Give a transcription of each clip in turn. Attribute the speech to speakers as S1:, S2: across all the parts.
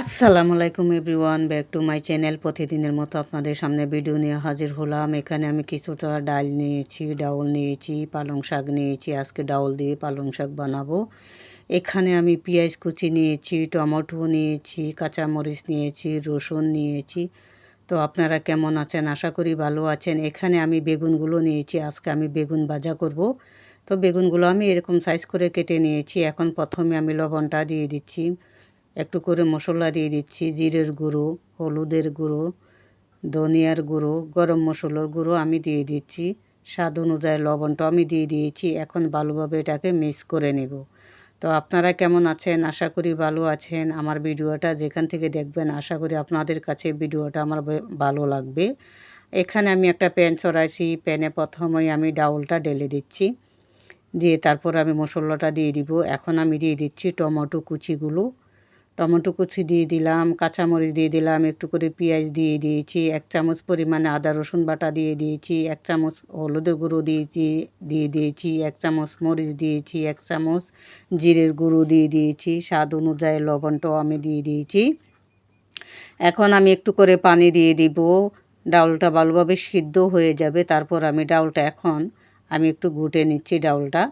S1: আসসালামু আলাইকুম everyone, back to my channel প্রতিদিনের মতো আপনাদের সামনে ভিডিও নিয়ে হাজির হলাম। এখানে আমি কিছুটা ডাল নিয়েছি, ডাউল নিয়েছি, পালং শাক নিয়েছি। আজকে ডাউল দিয়ে পালং শাক বানাবো। এখানে আমি পেঁয়াজ কুচি নিয়েছি, টমেটো নিয়েছি, কাঁচামরিচ নিয়েছি, রসুন নিয়েছি। তো আপনারা কেমন আছেন? আশা করি ভালো আছেন। এখানে আমি বেগুনগুলো নিয়েছি। আজকে আমি বেগুন ভাজা করব। তো বেগুনগুলো আমি এরকম সাইজ করে কেটে নিয়েছি। এখন প্রথমে আমি লবণটা দিয়ে দিচ্ছি। একটু করে মশলা দিয়ে দিচ্ছি। জিরের গুঁড়ো, হলুদের গুঁড়ো, ধনিয়ার গুঁড়ো, গরম মশলার গুঁড়ো আমি দিয়ে দিচ্ছি। স্বাদ অনুযায়ী লবণটা আমি দিয়ে দিয়েছি। এখন ভালোভাবে এটাকে মিক্স করে নেব। তো আপনারা কেমন আছেন? আশা করি ভালো আছেন। আমার ভিডিওটা যেখান থেকে দেখবেন, আশা করি আপনাদের কাছে ভিডিওটা আমার ভালো লাগবে। এখানে আমি একটা প্যান চড়াইছি প্যানে প্রথমেই আমি ডাউলটা ঢেলে দিচ্ছি। দিয়ে তারপর আমি মশলাটা দিয়ে দিব। এখন আমি দিয়ে দিচ্ছি টমেটো কুচিগুলো। টমেটো কুচি দিয়ে দিলাম, কাঁচামরিচ দিয়ে দিলাম, একটু করে পেঁয়াজ দিয়ে দিয়েছি, এক চামচ পরিমাণে আদা, রসুন বাটা দিয়ে দিয়েছি, এক চামচ হলুদের গুঁড়ো দিয়েছি, দিয়ে দিয়েছি, এক চামচ মরিচ দিয়েছি, এক চামচ জিরের গুঁড়ো দিয়ে দিয়েছি, স্বাদ অনুযায়ী লবণটাও আমি দিয়ে দিয়েছি। এখন আমি একটু করে পানি দিয়ে দিব ডাউলটা ভালোভাবে সিদ্ধ হয়ে যাবে, তারপর আমি ডাউলটা এখন আমি একটু ঘুটে নিচ্ছি ডাউলটা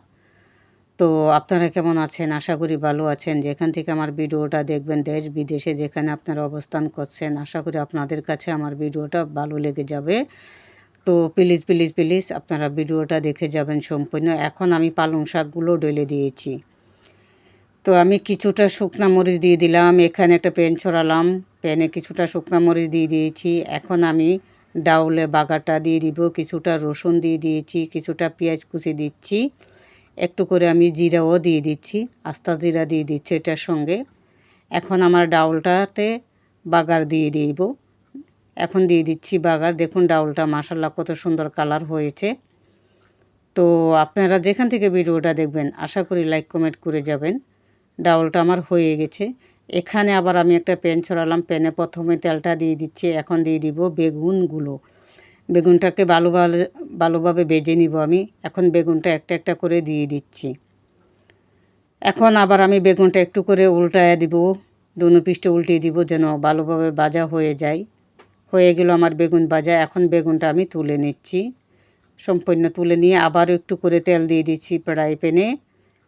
S1: তো আপনারা কেমন আছেন? আশা করি ভালো আছেন। যেখান থেকে আমার ভিডিওটা দেখবেন, দেশ বিদেশে যেখানে আপনারা অবস্থান করছেন, আশা করি আপনাদের কাছে আমার ভিডিওটা ভালো লেগে যাবে। তো প্লিজ প্লিজ প্লিজ আপনারা ভিডিওটা দেখে যাবেন সম্পূর্ণ। এখন আমি পালং শাকগুলো ডলে দিয়েছি। তো আমি কিছুটা শুকনা মরিচ দিয়ে দিলাম। এখানে একটা প্যান ছড়ালাম। প্যানে কিছুটা শুকনা মরিচ দিয়ে দিয়েছি। এখন আমি ডাউলে বাগাটা দিয়ে দিব। কিছুটা রসুন দিয়ে দিয়েছি। কিছুটা পেঁয়াজ কুচি দিচ্ছি। একটু করে আমি জিরাও দিয়ে দিচ্ছি, আস্তা জিরা দিয়ে দিচ্ছি এটার সঙ্গে। এখন আমার ডাউলটাতে বাগার দিয়ে দিব। এখন দিয়ে দিচ্ছি বাগার। দেখুন ডাউলটা মাসাল্লাহ কত সুন্দর কালার হয়েছে। তো আপনারা যেখান থেকে ভিডিওটা দেখবেন, আশা করি লাইক, কমেন্ট করে যাবেন। ডাউলটা আমার হয়ে গেছে। এখানে আবার আমি একটা প্যান ছড়ালাম। প্যানে প্রথমে তেলটা দিয়ে দিচ্ছি। এখন দিয়ে দিব বেগুনগুলো। বেগুনটাকে ভালো ভালো ভালোভাবে বেজে নিব আমি। এখন বেগুনটা একটা একটা করে দিয়ে দিচ্ছি। এখন আবার আমি বেগুনটা একটু করে উল্টায় দিব, দুনো পিসটা উল্টিয়ে দিব যেন ভালোভাবে ভাজা হয়ে যায়। হয়ে গেল আমার বেগুন ভাজা। এখন বেগুনটা আমি তুলে নিচ্ছি। সম্পূর্ণ তুলে নিয়ে আবারও একটু করে তেল দিয়ে দিচ্ছি প্রায় প্যানে।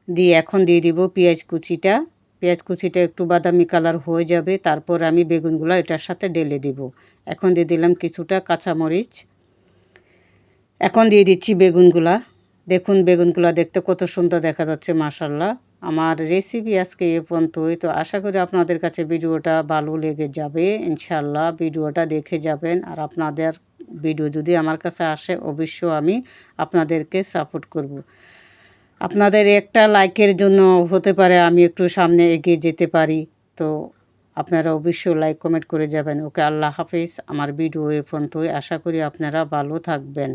S1: দিয়ে এখন দিয়ে দিব পেঁয়াজ কুচিটা। পেঁয়াজ কুচিটা একটু বাদামি কালার হয়ে যাবে, তারপর আমি বেগুনগুলো এটার সাথে ঢেলে দিব। এখন দিয়ে দিলাম কিছুটা কাঁচামরিচ। এখন দিয়ে দিচ্ছি বেগুনগুলা। দেখুন বেগুনগুলা দেখতে কত সুন্দর দেখা যাচ্ছে মাসাল্লাহ আমার রেসিপি আজকে এ পর্যন্তই। তো আশা করি আপনাদের কাছে ভিডিওটা ভালো লেগে যাবে ইনশাল্লাহ ভিডিওটা দেখে যাবেন। আর আপনাদের ভিডিও যদি আমার কাছে আসে অবশ্য আমি আপনাদেরকে সাপোর্ট করব। আপনাদের একটা লাইকের জন্য হতে পারে আমি একটু সামনে এগিয়ে যেতে পারি। তো আপনারা অবশ্যই লাইক, কমেন্ট করে যাবেন। ওকে, আল্লাহ হাফিজ। আমার ভিডিও এ পর্যন্তই। আশা করি আপনারা ভালো থাকবেন।